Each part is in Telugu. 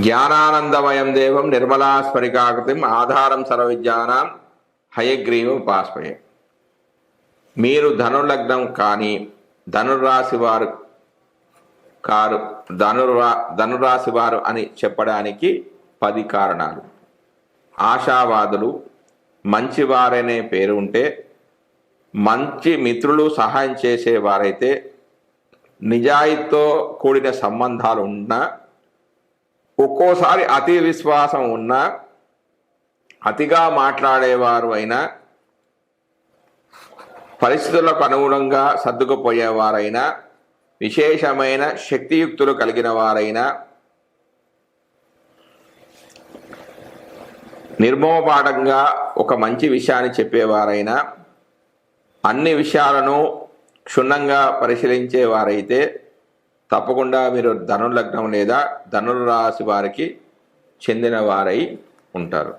జ్ఞానానందమయం దేవం నిర్మలా స్ఫరికాకృతిం ఆధారం సర్వవిద్యానాం హయగ్రీవం ఉపాస్మయే. మీరు ధనుర్లగ్నం కానీ ధనుర్రాశి వారు కారు ధనుర్వా ధనురాశి వారు అని చెప్పడానికి పది కారణాలు. ఆశావాదులు మంచివారనే పేరు ఉంటే మంచి మిత్రులు సహాయం చేసేవారైతే నిజాయితీతో కూడిన సంబంధాలు ఉన్నా ఒక్కోసారి అతి విశ్వాసం ఉన్నా అతిగా మాట్లాడేవారు అయినా పరిస్థితులకు అనుగుణంగా సర్దుకుపోయేవారైనా విశేషమైన శక్తియుక్తులు కలిగిన వారైనా నిర్మోపాఠంగా ఒక మంచి విషయాన్ని చెప్పేవారైనా అన్ని విషయాలను క్షుణ్ణంగా పరిశీలించేవారైతే తప్పకుండా మీరు ధనుర్లగ్నం లేదా ధనుర్రాశి వారికి చెందిన వారై ఉంటారు.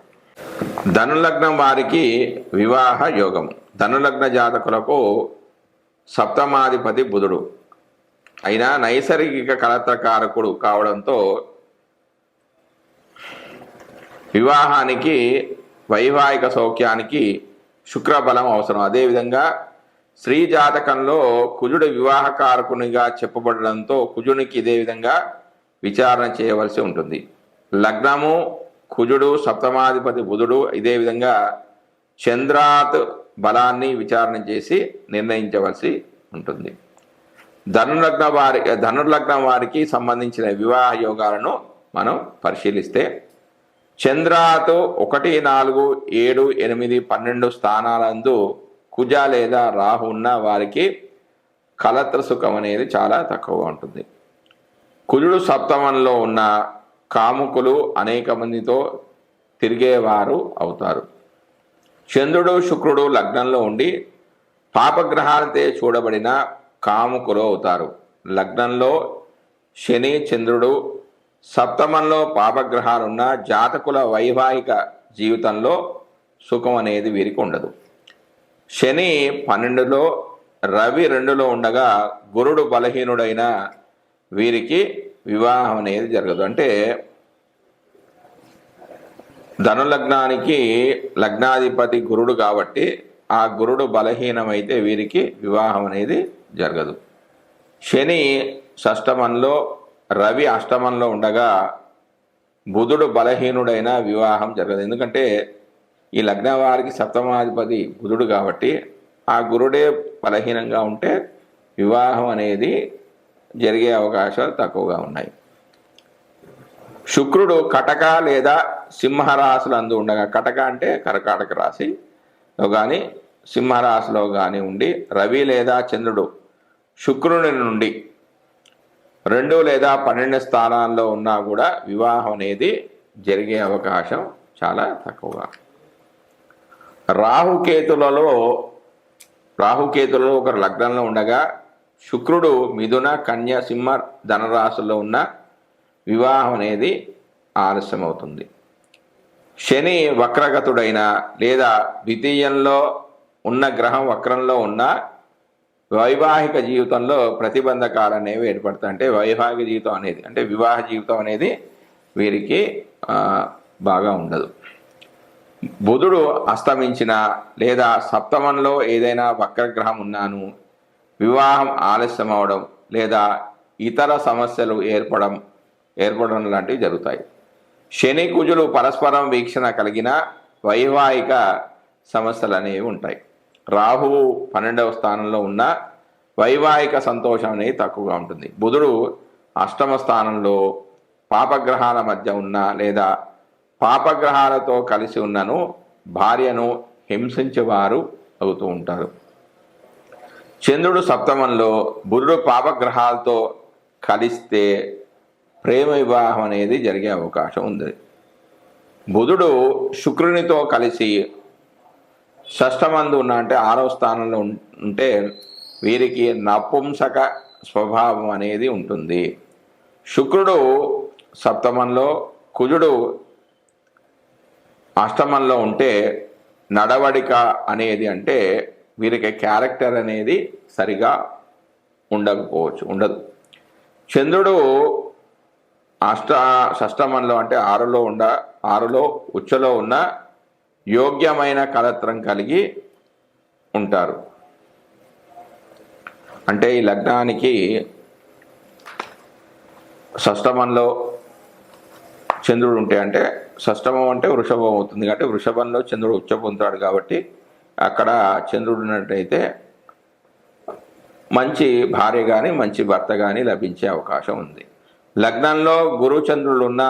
ధనులగ్నం వారికి వివాహ యోగం. ధనులగ్న జాతకులకు సప్తమాధిపతి బుధుడు. అయినా నైసర్గిక కలత్రకారకుడు కావడంతో వివాహానికి వైవాహిక సౌఖ్యానికి శుక్రబలం అవసరం. అదేవిధంగా స్త్రీ జాతకంలో కుజుడు వివాహకారకునిగా చెప్పబడడంతో కుజునికి ఇదే విధంగా విచారణ చేయవలసి ఉంటుంది. లగ్నము కుజుడు సప్తమాధిపతి బుధుడు ఇదే విధంగా చంద్రాత్ బలాన్ని విచారణ చేసి నిర్ణయించవలసి ఉంటుంది. ధనులగ్న వారి ధనుర్లగ్నం వారికి సంబంధించిన వివాహ యోగాలను మనం పరిశీలిస్తే చంద్రాత్ ఒకటి నాలుగు ఏడు ఎనిమిది పన్నెండు స్థానాలందు కుజ లేదా రాహు ఉన్న వారికి కలత్ర సుఖం అనేది చాలా తక్కువగా ఉంటుంది. కుజుడు సప్తమంలో ఉన్న కాముకులు అనేక మందితో తిరిగేవారు అవుతారు. చంద్రుడు శుక్రుడు లగ్నంలో ఉండి పాపగ్రహాలతో చూడబడిన కాముకులు అవుతారు. లగ్నంలో శని చంద్రుడు సప్తమంలో పాపగ్రహాలున్న జాతకుల వైవాహిక జీవితంలో సుఖం అనేది వీరికి ఉండదు. శని పన్నెండులో రవి రెండులో ఉండగా గురుడు బలహీనుడైన వీరికి వివాహం అనేది జరగదు. అంటే ధనులగ్నానికి లగ్నాధిపతి గురుడు కాబట్టి ఆ గురుడు బలహీనమైతే వీరికి వివాహం అనేది జరగదు. శని షష్టమంలో రవి అష్టమంలో ఉండగా బుధుడు బలహీనుడైన వివాహం జరగదు. ఎందుకంటే ఈ లగ్న వారికి సప్తమాధిపతి బుధుడు కాబట్టి ఆ గురుడే బలహీనంగా ఉంటే వివాహం అనేది జరిగే అవకాశాలు తక్కువగా ఉన్నాయి. శుక్రుడు కటక లేదా సింహరాశులు అందు ఉండగా కటక అంటే కర్కాటక రాశిలో కానీ సింహరాశిలో కానీ ఉండి రవి లేదా చంద్రుడు శుక్రుని నుండి రెండు లేదా పన్నెండు స్థానాల్లో ఉన్నా కూడా వివాహం అనేది జరిగే అవకాశం చాలా తక్కువగా రాహుకేతులలో రాహుకేతులలో ఒక లగ్నంలో ఉండగా శుక్రుడు మిథున కన్య సింహ ధనరాశుల్లో ఉన్న వివాహం అనేది ఆలస్యం అవుతుంది శని వక్రగతుడైన లేదా ద్వితీయంలో ఉన్న గ్రహం వక్రంలో ఉన్న వైవాహిక జీవితంలో ప్రతిబంధకాలు అనేవి ఏర్పడతాయి. అంటే వైవాహిక జీవితం అనేది అంటే వివాహ జీవితం అనేది వీరికి బాగా ఉండదు. బుధుడు అస్తమించిన లేదా సప్తమంలో ఏదైనా వక్రగ్రహం ఉన్నాను వివాహం ఆలస్యం అవడం లేదా ఇతర సమస్యలు ఏర్పడడం ఏర్పడడం లాంటివి జరుగుతాయి. శని కుజులు పరస్పరం వీక్షణ కలిగిన వైవాహిక సమస్యలు అనేవి ఉంటాయి. రాహువు పన్నెండవ స్థానంలో ఉన్న వైవాహిక సంతోషం అనేది తక్కువగా ఉంటుంది. బుధుడు అష్టమ స్థానంలో పాపగ్రహాల మధ్య ఉన్న లేదా పాపగ్రహాలతో కలిసి ఉన్నను భార్యను హింసించేవారు అవుతూ ఉంటారు. చంద్రుడు సప్తమంలో బుధుడు పాపగ్రహాలతో కలిస్తే ప్రేమ వివాహం అనేది జరిగే అవకాశం ఉంది. బుధుడు శుక్రునితో కలిసి షష్టమందు ఉన్న అంటే ఆరవ స్థానంలో ఉంటే వీరికి నపుంసక స్వభావం అనేది ఉంటుంది. శుక్రుడు సప్తమంలో కుజుడు అష్టమంలో ఉంటే నడవడిక అనేది అంటే వీరికి క్యారెక్టర్ అనేది సరిగా ఉండకపోవచ్చు ఉండదు. చంద్రుడు అష్ట షష్టమంలో అంటే ఆరులో ఉండ ఆరులో ఉచ్చలో ఉన్న యోగ్యమైన కలత్రం కలిగి ఉంటారు. అంటే ఈ లగ్నానికి షష్టమంలో చంద్రుడు ఉంటే అంటే షష్టమం అంటే వృషభం అవుతుంది కాబట్టి వృషభంలో చంద్రుడు ఉచ్చ పొందుతాడు కాబట్టి అక్కడ చంద్రుడు ఉన్నట్టయితే మంచి భార్య కానీ మంచి భర్త కానీ లభించే అవకాశం ఉంది. లగ్నంలో గురు చంద్రుడు ఉన్న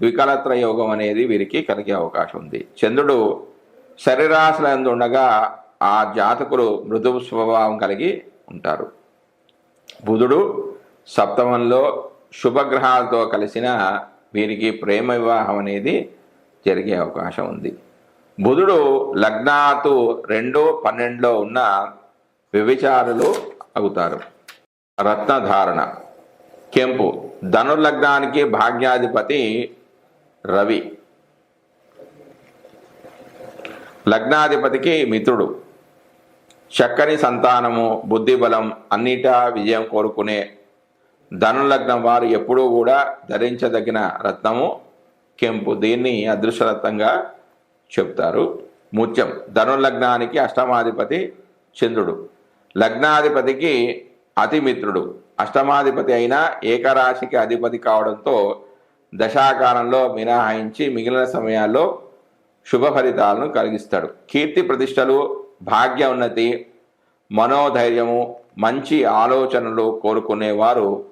ద్వికలత్ర యోగం అనేది వీరికి కలిగే అవకాశం ఉంది. చంద్రుడు శరీరాశలందు ఉండగా ఆ జాతకులు మృదు స్వభావం కలిగి ఉంటారు. బుధుడు సప్తమంలో శుభగ్రహాలతో కలిసిన వీరికి ప్రేమ వివాహం అనేది జరిగే అవకాశం ఉంది. బుధుడు లగ్నాతు రెండు పన్నెండులో ఉన్న వ్యభిచారులు అవుతారు. రత్నధారణ. కెంపు. ధనుర్లగ్నానికి భాగ్యాధిపతి రవి. లగ్నాధిపతికి మిత్రుడు. చక్కని సంతానము బుద్ధిబలం అన్నిటా విజయం కోరుకునే ధనులగ్నం వారు ఎప్పుడూ కూడా ధరించదగిన రత్నము కెంపు. దీన్ని అదృశ్యరత్నంగా చెప్తారు. ముత్యం. ధనుర్లగ్నానికి అష్టమాధిపతి చంద్రుడు. లగ్నాధిపతికి అతిమిత్రుడు అష్టమాధిపతి అయినా ఏకరాశికి అధిపతి కావడంతో దశాకాలంలో మినహాయించి మిగిలిన సమయాల్లో శుభ ఫలితాలను కలిగిస్తాడు. కీర్తి ప్రతిష్టలు భాగ్య ఉన్నతి మనోధైర్యము మంచి ఆలోచనలు కోరుకునేవారు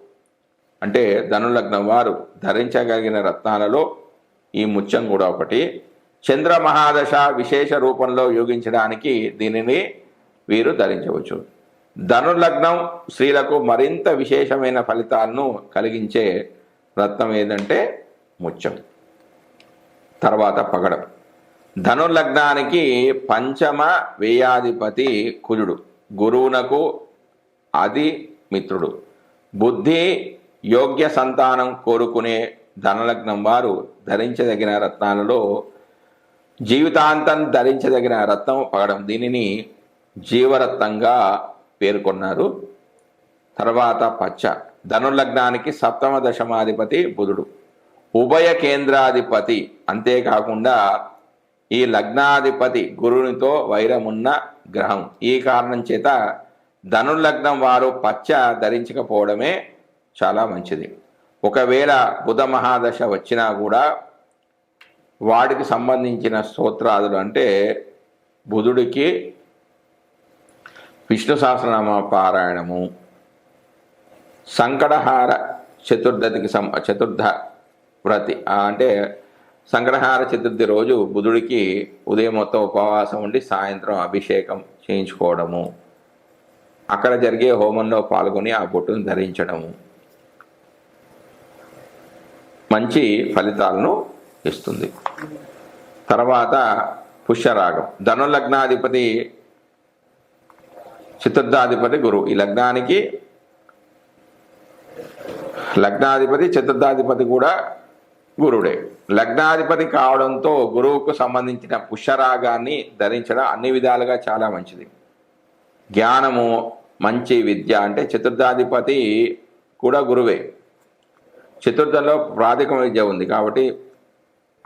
అంటే ధనులగ్నం వారు ధరించగలిగిన రత్నాలలో ఈ ముత్యం కూడా ఒకటి. చంద్ర మహాదశ విశేష రూపంలో యోగించడానికి దీనిని వీరు ధరించవచ్చు. ధనుర్లగ్నం స్త్రీలకు మరింత విశేషమైన ఫలితాలను కలిగించే రత్నం ఏదంటే ముత్యం. తర్వాత పగడం. ధనుర్లగ్నానికి పంచమ వేయాధిపతి కుజుడు. గురువునకు అది మిత్రుడు బుద్ధి యోగ్య సంతానం కోరుకునే ధనలగ్నం వారు ధరించదగిన రత్నాలలో జీవితాంతం ధరించదగిన రత్నం పగడం. దీనిని జీవరత్నంగా పేర్కొన్నారు. తర్వాత పచ్చ. ధనుర్లగ్నానికి సప్తమ దశమాధిపతి బుధుడు. ఉభయ కేంద్రాధిపతి. అంతేకాకుండా ఈ లగ్నాధిపతి గురునితో వైరమున్న గ్రహం. ఈ కారణం చేత ధనుర్లగ్నం వారు పచ్చ ధరించకపోవడమే చాలా మంచిది. ఒకవేళ బుధ మహాదశ వచ్చినా కూడా వాటికి సంబంధించిన స్తోత్రాదులు అంటే బుధుడికి విష్ణు సహస్రనామ పారాయణము సంకటహార చతుర్దతికి సం చతుర్థ వ్రతి. అంటే సంకటహార చతుర్థి రోజు బుధుడికి ఉదయం మొత్తం ఉపవాసం ఉండి సాయంత్రం అభిషేకం చేయించుకోవడము. అక్కడ జరిగే హోమంలో పాల్గొని ఆ బొట్టును ధరించడము. మంచి ఫలితాలను ఇస్తుంది. తర్వాత పుష్యరాగం. ధనులగ్నాధిపతి చతుర్థాధిపతి గురువు ఈ లగ్నానికి లగ్నాధిపతి చతుర్థాధిపతి కూడా గురుడే. లగ్నాధిపతి కావడంతో గురువుకు సంబంధించిన పుష్యరాగాన్ని ధరించడం అన్ని విధాలుగా చాలా మంచిది. జ్ఞానము మంచి విద్య అంటే చతుర్థాధిపతి కూడా గురువే. చతుర్థంలో ప్రాథమిక విద్య ఉంది కాబట్టి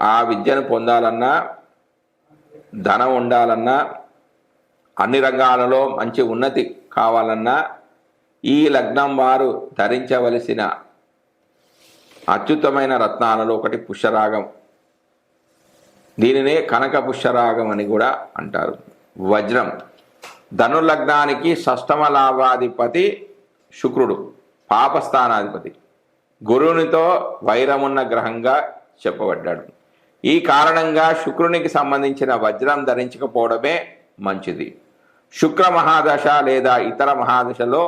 ఆ విద్యను పొందాలన్నా ధనం ఉండాలన్నా అన్ని రంగాలలో మంచి ఉన్నతి కావాలన్నా ఈ లగ్నం వారు ధరించవలసిన అత్యుత్తమైన రత్నాలలో ఒకటి పుష్యరాగం. దీనినే కనక పుష్యరాగం అని కూడా అంటారు. వజ్రం. ధనుర్లగ్నానికి షష్టమ లాభాధిపతి శుక్రుడు పాపస్థానాధిపతి. గురువునితో వైరమున్న గ్రహంగా చెప్పబడ్డాడు. ఈ కారణంగా శుక్రునికి సంబంధించిన వజ్రం ధరించకపోవడమే మంచిది. శుక్ర మహాదశ లేదా ఇతర మహాదశలో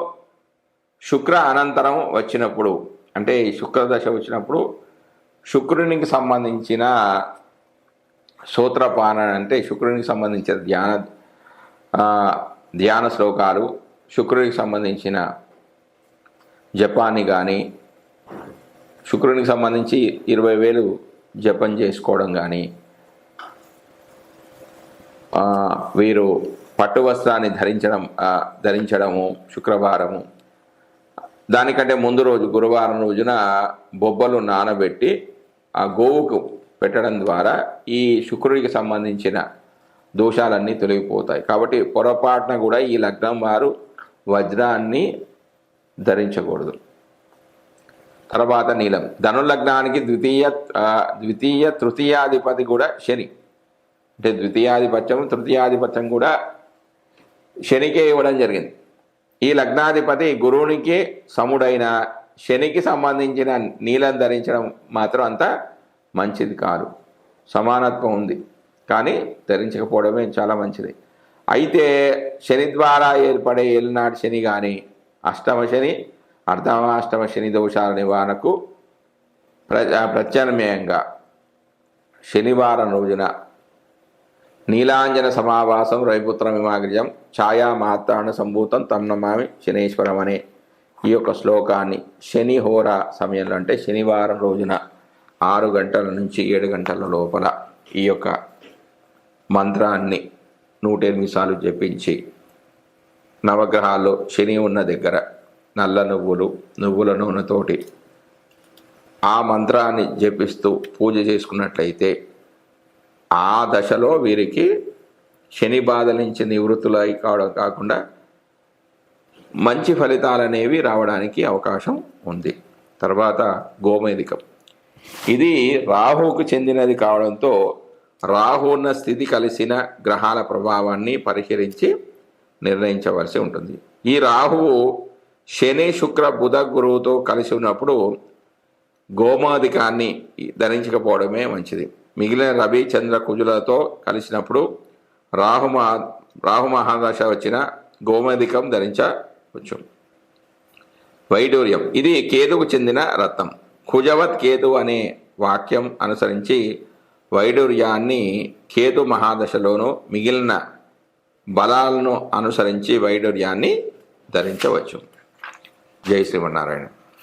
శుక్ర అనంతరం వచ్చినప్పుడు అంటే ఈ శుక్రదశ వచ్చినప్పుడు శుక్రునికి సంబంధించిన సూత్రపాన అంటే శుక్రునికి సంబంధించిన ధ్యాన ధ్యాన శ్లోకాలు శుక్రునికి సంబంధించిన జపాన్ని కానీ శుక్రునికి సంబంధించి ఇరవై వేలు జపం చేసుకోవడం కానీ వీరు పట్టు వస్త్రాన్ని ధరించడం ధరించడము శుక్రవారము దానికంటే ముందు రోజు గురువారం రోజున బొబ్బలు నానబెట్టి ఆ గోవుకు పెట్టడం ద్వారా ఈ శుక్రుడికి సంబంధించిన దోషాలన్నీ తొలగిపోతాయి. కాబట్టి పొరపాటున కూడా ఈ లగ్నం వారు వజ్రాన్ని ధరించకూడదు. తర్వాత నీలం. ధనులగ్నానికి ద్వితీయ ద్వితీయ తృతీయాధిపతి కూడా శని. అంటే ద్వితీయాధిపత్యం తృతీయాధిపత్యం కూడా శనికే ఇవ్వడం జరిగింది. ఈ లగ్నాధిపతి గురువునికి సముడైన శనికి సంబంధించిన నీలం ధరించడం మాత్రం అంత మంచిది కాదు. సమానత్వం ఉంది. కానీ ధరించకపోవడమే చాలా మంచిది. అయితే శని ద్వారా ఏర్పడే ఏలినాటి శని కానీ అష్టమ శని అర్ధమాష్టమ శని దోషాల నివారణకు ప్ర ప్రత్యామ్నాయంగా శనివారం రోజున నీలాంజన సమావాసం రవిపుత్ర విమాగ్రజం ఛాయా మాతాణ సంభూతం తన్నమామి శనీశ్వరం శనేశ్వరం అనే ఈ యొక్క శ్లోకాన్ని శని హోర సమయంలో అంటే శనివారం రోజున ఆరు గంటల నుంచి ఏడు గంటల లోపల ఈ యొక్క మంత్రాన్ని నూట ఎనిమిది సార్లు జపించి నవగ్రహాల్లో శని ఉన్న దగ్గర నల్ల నువ్వులు నువ్వుల నూనెతోటి ఆ మంత్రాన్ని జపిస్తూ పూజ చేసుకున్నట్లయితే ఆ దశలో వీరికి శని బాధ నుంచి నివృత్తులై కావడం కాకుండా మంచి ఫలితాలు అనేవి రావడానికి అవకాశం ఉంది. తర్వాత గోమేధికం. ఇది రాహుకు చెందినది కావడంతో రాహు ఉన్న స్థితి కలిసిన గ్రహాల ప్రభావాన్ని పరిహరించి నిర్ణయించవలసి ఉంటుంది. ఈ రాహువు శని శుక్ర బుధ గురువుతో కలిసి ఉన్నప్పుడు గోమాధికాన్ని ధరించకపోవడమే మంచిది. మిగిలిన రవి చంద్ర కుజులతో కలిసినప్పుడు రాహుమ రాహుమహాదశ రాహు మహాదశ వచ్చిన గోమాధికం ధరించవచ్చు. వైడూర్యం. ఇది కేతుకు చెందిన రత్నం. కుజవత్ కేతు అనే వాక్యం అనుసరించి వైడూర్యాన్ని కేతు మహాదశలోను మిగిలిన బలాలను అనుసరించి వైడూర్యాన్ని ధరించవచ్చు. జై శ్రీమన్నారాయణ.